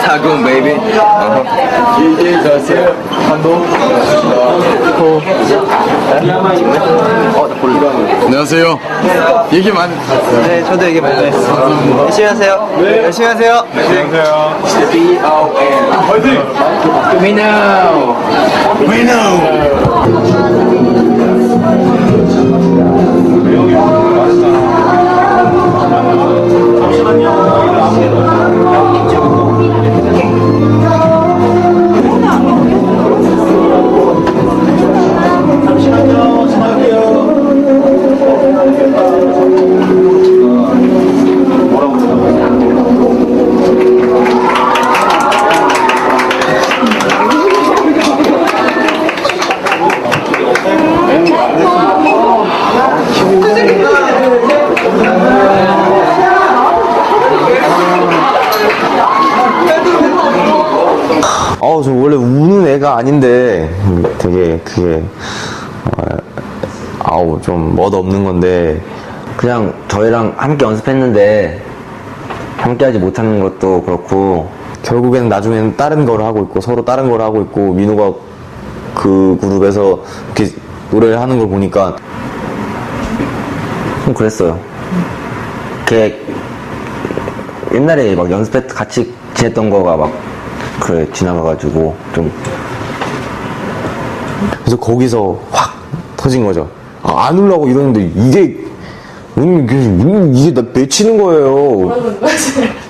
스타군 베이비 이제 자세 한도 안녕하세요. 얘기 많이. 네 저도 얘기 많이 했어요. 열심히 하세요. 열심히 하세요. 안녕하세요. 화이팅 We know. We know. 어우, 저 원래 우는 애가 아닌데, 되게, 그게, 어, 아우, 좀 멋없는 건데, 그냥 저희랑 함께 연습했는데, 함께 하지 못하는 것도 그렇고, 결국에는 나중에는 다른 걸 하고 있고, 서로 다른 걸 하고 있고, 민호가 그 그룹에서 이렇게 노래를 하는 걸 보니까, 좀 그랬어요. 걔, 옛날에 막 연습해 같이 지냈던 거가 막 그래 지나가가지고 좀 그래서 거기서 확 터진 거죠. 아, 안 울라고 이러는데 이게 음, 이게, 나 맺히는 거예요.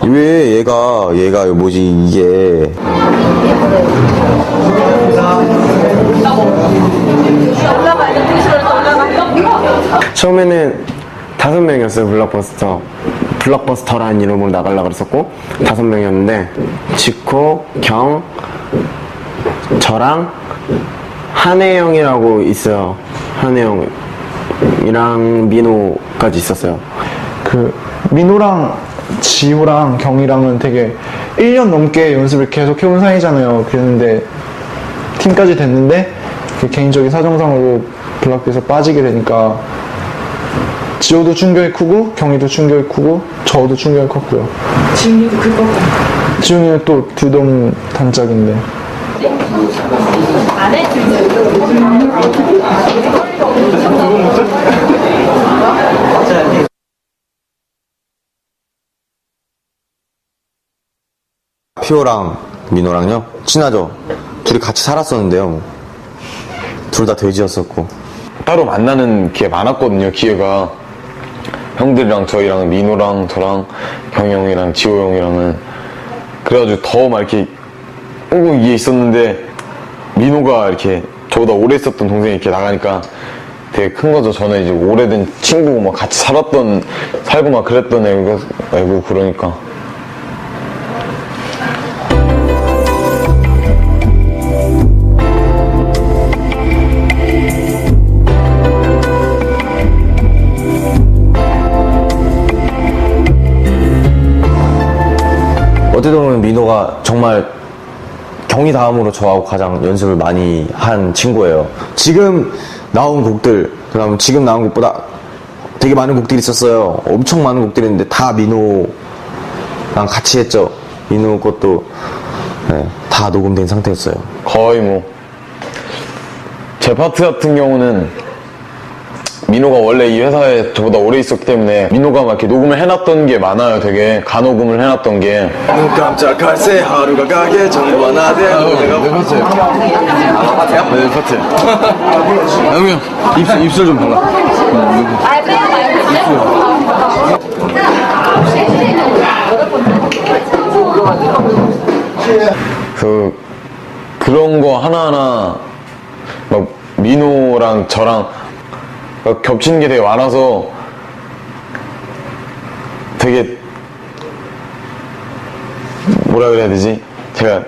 왜 얘가 얘가 뭐지 이게 처음에는 다섯 명이었어요 블록버스터. 블록버스터라는 이름으로 나가려고 그랬었고 다섯 명이었는데 지코, 경, 저랑 한혜영이라고 있어요. 한혜영이랑 민호까지 있었어요. 그 민호랑 지호랑 경이랑은 되게 1년 넘게 연습을 계속 해온 사이잖아요. 그랬는데 팀까지 됐는데 그 개인적인 사정상으로 블락비에서 빠지게 되니까 지호도 충격이 크고 경이도 충격이 크고 저도 충격이 컸고요. 지훈이도 클 거고. 지훈이는 또 듀돔 단짝인데. 피오랑 민호랑요 친하죠. 둘이 같이 살았었는데요. 둘 다 돼지였었고 따로 만나는 게 많았거든요 기회가 형들이랑 저희랑 민호랑 저랑 경이 형이랑 지호 형이랑은 그래가지고 더 막 이렇게 꽁꽁 이에 있었는데 민호가 이렇게 저보다 오래 있었던 동생이 이렇게 나가니까 되게 큰 거죠. 저는 이제 오래된 친구고 막 같이 살았던 살고 막 그랬던 애고 그러니까 어떻게 보면 민호가 정말 경희 다음으로 저하고 가장 연습을 많이 한 친구예요. 지금 나온 곡들, 그 다음 지금 나온 곡보다 되게 많은 곡들이 있었어요. 엄청 많은 곡들이 있는데 다 민호랑 같이 했죠. 민호 것도 네, 다 녹음된 상태였어요. 거의 뭐 제 파트 같은 경우는 민호가 원래 이 회사에 저보다 오래 있었기 때문에 민호가 막 이렇게 녹음을 해놨던 게 많아요 되게 간녹음을 해놨던 게 눈 깜짝할 새 하루가 가게 정보가 나대 네 파트. 아 파트야? 네 파트. 형님 입술 입술 좀 발라. 그 그런 거 하나하나 막 민호랑 저랑 막 겹치는 게 되게 많아서 되게 뭐라 그래야 되지? 제가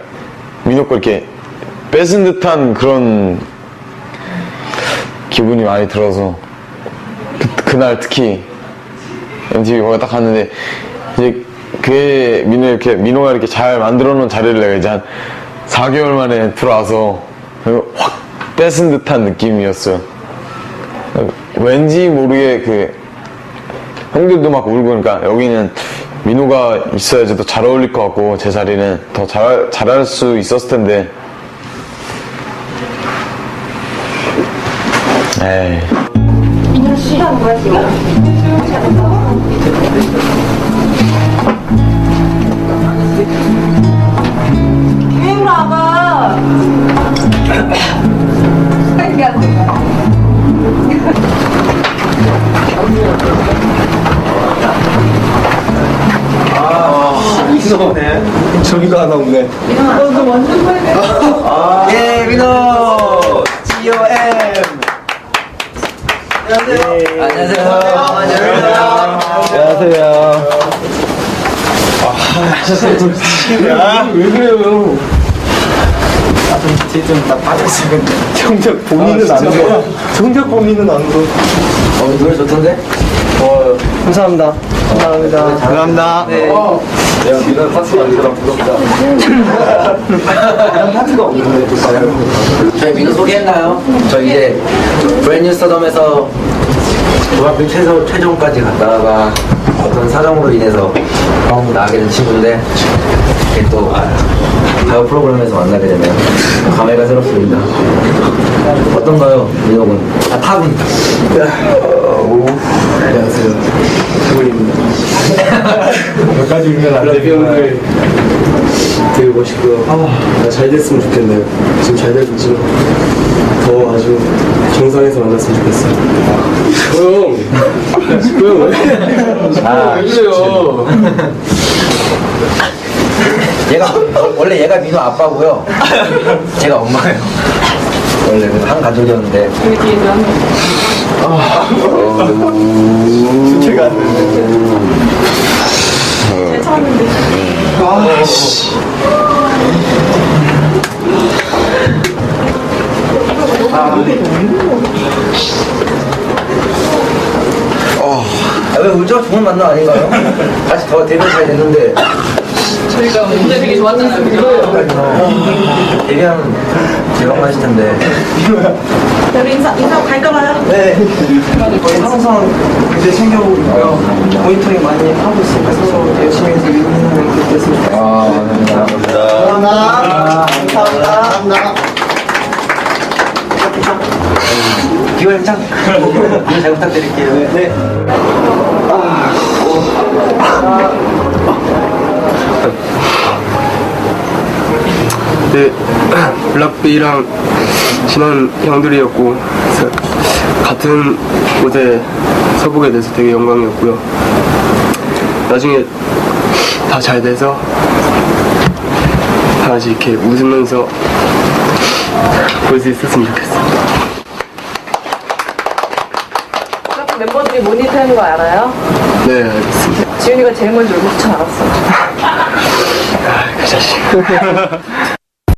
민호 거 이렇게 뺏은 듯한 그런 기분이 많이 들어서 그, 그날 특히 MTV 거기 딱 갔는데 이제 그의 민호 이렇게 민호가 이렇게 잘 만들어 놓은 자리를 내가 이제 한 4개월 만에 들어와서 확 뺏은 듯한 느낌이었어요. 왠지 모르게 그 형들도 막 울고 그러니까 여기는 민호가 있어야지 더 잘 어울릴 것 같고 제 자리는 더 잘, 잘할 수 있었을 텐데. 에이. 유행 저기가 하나 없네. 예, 민호! GOM! 안녕하세요. 안녕하세요. 안녕하세요. 정작 본인은 안 돼. 정작 본인은 안 돼. 어, 노래 좋던데? 감사합니다. 감사합니다. 감사합니다. 네. 저희 민호 소개했나요? 저 이제 브랜뉴 스타덤에서 중학교 최소, 최종까지 갔다가 어떤 사정으로 인해서 처음 나가게 된 친구인데 이렇게 또 가요 프로그램에서 만나게 되네요. 감회가 새롭습니다. 어떤가요, 민호군? 아, 타군. 안녕하세요. 타군입니다. 몇 가지 의미가 안 되는데 되게 멋있고요. 아, 잘 됐으면 좋겠네요. 지금 잘 되고 있지만 더 아주 정상에서 만났으면 좋겠어요. 조용! 조용 왜? 아, 왜 그래요? 얘가 원래 얘가 민호 아빠고요. 제가 엄마예요. 원래 그한 가족이었는데 제가 안 되는데. 아, 왜 울죠? 좋은 만남 아닌가요? 다시 더 데뷔 잘 됐는데 저희가 오늘 되게 좋았잖아요. 데뷔하면 대박 나실 텐데 우리 인사, 인사 갈까봐요? 네. 저희 항상 이제 챙겨보고 있고요. 모니터링 많이 하고 있으니까 서로 열심히 해서 됐으면 좋겠습니다. 아 감사합니다 감사합니다. 감사합니다. 기월장 이거 잘 부탁드릴게요 네. 네, 블락비랑 친한 형들이었고 같은 곳에 서보게 돼서 되게 영광이었고요. 나중에 다 잘 돼서 다 같이 이렇게 웃으면서 볼 수 있었으면 좋겠어요. 블락비 멤버들이 모니터하는 거 알아요? 네, 알겠습니다. 지훈이가 제일 먼저 울고 쳐 알았어. 그 자식.